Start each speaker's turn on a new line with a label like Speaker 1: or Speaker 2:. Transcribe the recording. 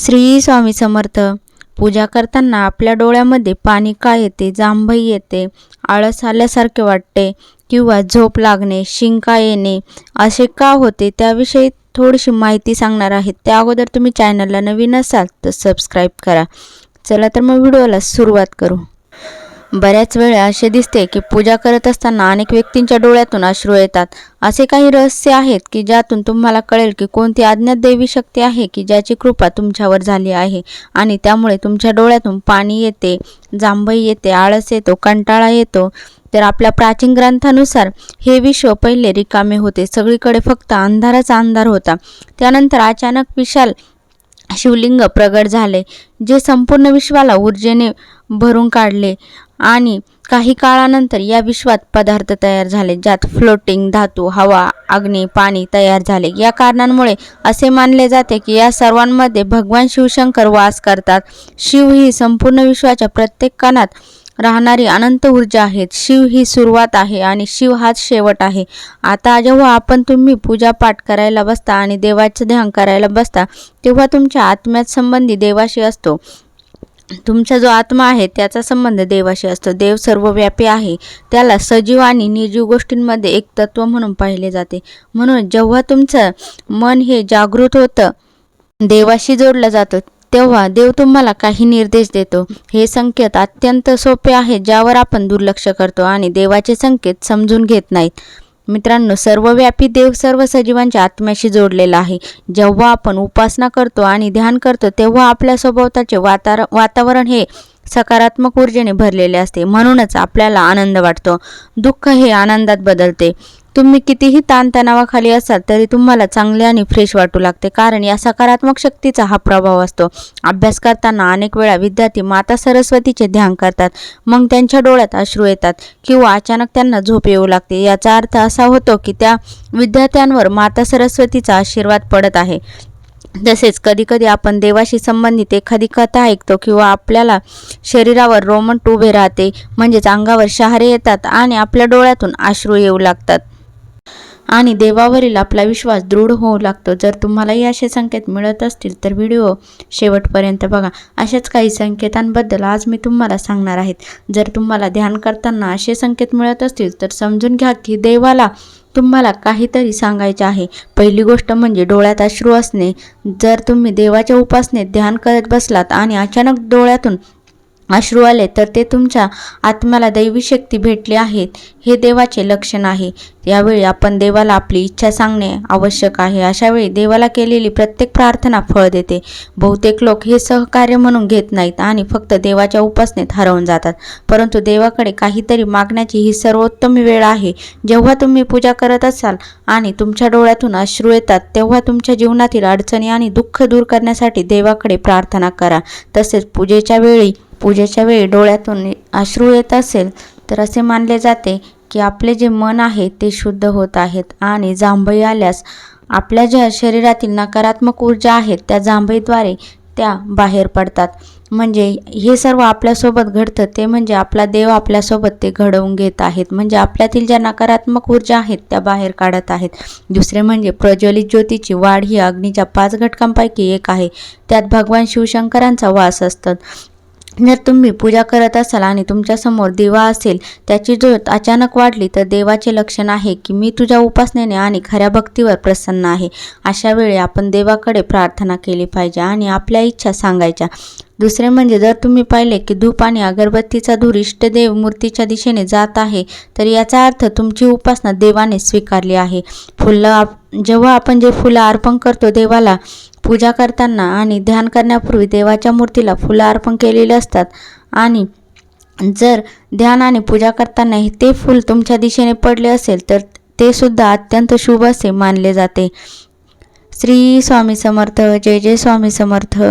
Speaker 1: श्री स्वामी समर्थ. पूजा करताना आपल्या डोळ्यामध्ये पाणी का येते जांभई येते आळस आल्यासारखे वाटते किंवा झोप लागणे शिंका येणे असे का होते त्याविषयी थोडीशी माहिती सांगणार आहे. त्या अगोदर तुम्ही चॅनलला नवीन असाल तर सबस्क्राईब करा. चला तर मग व्हिडिओला सुरुवात करू. बऱ्याच वेळा असे दिसते की पूजा करत असताना अनेक व्यक्तींच्या डोळ्यातून अश्रू येतात. असे काही रहस्य आहेत की ज्यातून तुम्हाला कळेल की कोणती अज्ञात देवी शक्ती आहे की ज्याची कृपा तुमच्यावर झाली आहे आणि त्यामुळे तुमच्या डोळ्यातून पाणी येते जांभई येते आळस येतो कंटाळा येतो. तर आपल्या प्राचीन ग्रंथानुसार हे विश्व पहिले रिकामे होते. सगळीकडे फक्त अंधाराचा अंधार होता. त्यानंतर अचानक विशाल शिवलिंग प्रगट झाले जे संपूर्ण विश्वाला ऊर्जेने भरून काढले. आणि काही काळानंतर या विश्वात पदार्थ तयार झाले ज्यात फ्लोटिंग धातू हवा अग्नी पाणी तयार झाले. या कारणांमुळे असे मानले जाते की या सर्वांमध्ये भगवान शिवशंकर वास करतात. शिव ही संपूर्ण विश्वाच्या प्रत्येक कणात राहणारी अनंत ऊर्जा आहेत. शिव ही सुरुवात आहे आणि शिव हाच शेवट आहे. आता जेव्हा आपण तुम्ही पूजापाठ करायला बसता आणि देवाचं ध्यान करायला बसता तेव्हा तुमच्या आत्म्यात संबंधी देवाशी असतो. तुमचा जो आत्मा आहे त्याचा संबंध देवाशी असतो. देव सर्वव्यापी आहे. त्याला सजीव आणि निर्जीव गोष्टींमध्ये एक तत्व म्हणून पाहिले जाते. म्हणून जेव्हा तुमचं मन हे जागृत होतं देवाशी जोडलं जातं तेव्हा देव तुम्हाला काही निर्देश देतो. हे संकेत अत्यंत सोपे आहे ज्यावर आपण दुर्लक्ष करतो आणि देवाचे संकेत समजून घेत नाहीत. मित्रांनो सर्वव्यापी देव सर्व सजीवांच्या आत्म्याशी जोडलेला आहे. जेव्हा आपण उपासना करतो आणि ध्यान करतो तेव्हा आपल्या स्वभावताचे वातार वातावरण हे सकारात्मक ऊर्जेने भरलेले असते. म्हणूनच आपल्याला आनंद वाटतो. दुःख हे आनंदात बदलते. तुम्ही कितीही ताणतणावाखाली असाल तरी तुम्हाला चांगले आणि फ्रेश वाटू लागते. कारण या सकारात्मक शक्तीचा हा प्रभाव असतो. अभ्यास करताना अनेक वेळा विद्यार्थी माता सरस्वतीचे ध्यान करतात. मग त्यांच्या डोळ्यात अश्रू येतात किंवा अचानक त्यांना झोप येऊ लागते. याचा अर्थ असा होतो की त्या विद्यार्थ्यांवर माता सरस्वतीचा आशीर्वाद पडत आहे. तसेच कधीकधी आपण देवाशी संबंधित एखादी कथा ऐकतो किंवा आपल्याला शरीरावर रोमंट उभे राहते. म्हणजेच अंगावर शहारे येतात आणि आपल्या डोळ्यातून अश्रू येऊ लागतात. आणि देवावरील आपला विश्वास दृढ होऊ लागतो. जर तुम्हालाही असे संकेत मिळत असतील तर व्हिडिओ शेवटपर्यंत बघा. अशाच काही संकेतांबद्दल आज मी तुम्हाला सांगणार आहेत जर तुम्हाला ध्यान करताना असे संकेत मिळत असतील तर समजून घ्या की देवाला तुम्हाला काहीतरी सांगायचे आहे. पहिली गोष्ट म्हणजे डोळ्यात अश्रू असणे. जर तुम्ही देवाच्या उपासनेत ध्यान करत बसलात आणि अचानक डोळ्यातून अश्रू आले तर ते तुमच्या आत्म्याला दैवी शक्ती भेटली आहेत. हे देवाचे लक्षण आहे. यावेळी आपण देवाला आपली इच्छा सांगणे आवश्यक आहे. अशावेळी देवाला केलेली प्रत्येक प्रार्थना फळ देते. बहुतेक लोक हे सहकार्य म्हणून घेत नाहीत आणि फक्त देवाच्या उपासनेत हरवून जातात. परंतु देवाकडे काहीतरी मागण्याची ही सर्वोत्तम वेळ आहे. जेव्हा तुम्ही पूजा करत असाल आणि तुमच्या डोळ्यातून अश्रू येतात तेव्हा तुमच्या जीवनातील अडचणी आणि दुःख दूर करण्यासाठी देवाकडे प्रार्थना करा. तसेच पूजेच्या वेळी पूजेच्या वेळी डोळ्यातून अश्रू येत असेल तर असे मानले जाते की आपले जे मन आहे ते शुद्ध होत आहेत आणि जांभई आल्यास आपल्या ज्या शरीरातील नकारात्मक ऊर्जा आहेत त्या जांभईद्वारे त्या बाहेर पडतात. म्हणजे हे सर्व आपल्यासोबत घडतं ते म्हणजे आपला देव आपल्यासोबत ते घडवून घेत आहेत. म्हणजे आपल्यातील ज्या नकारात्मक ऊर्जा आहेत त्या बाहेर काढत आहेत. दुसरे म्हणजे प्रज्वलित ज्योतीची वाढ ही अग्नीच्या पाच घटकांपैकी एक आहे. त्यात भगवान शिवशंकरांचा वास असतात जर तुम्ही पूजा करत असाल आणि तुमच्यासमोर दिवा असेल त्याची ज्योत अचानक वाढली तर देवाचे लक्षण आहे की मी तुझ्या उपासनेने आणि खऱ्या भक्तीवर प्रसन्न आहे. अशा वेळी आपण देवाकडे प्रार्थना केली पाहिजे आणि आपल्या इच्छा सांगायच्या. दुसरे म्हणजे जर तुम्ही पाहिले की धूप आणि अगरबत्तीचा धूर इष्टदेव मूर्तीच्या दिशेने जात आहे तर याचा अर्थ तुमची उपासना देवाने स्वीकारली आहे. फुलं आप जेव्हा आपण जे फुलं अर्पण करतो देवाला पूजा करताना आणि ध्यान करण्यापूर्वी देवाच्या मूर्तीला फुलं अर्पण केलेली असतात. आणि जर ध्यान आणि पूजा करतानाही ते फूल तुमच्या दिशेने पडले असेल तर ते सुद्धा अत्यंत शुभ असे मानले जाते. श्री स्वामी समर्थ. जय जय स्वामी समर्थ.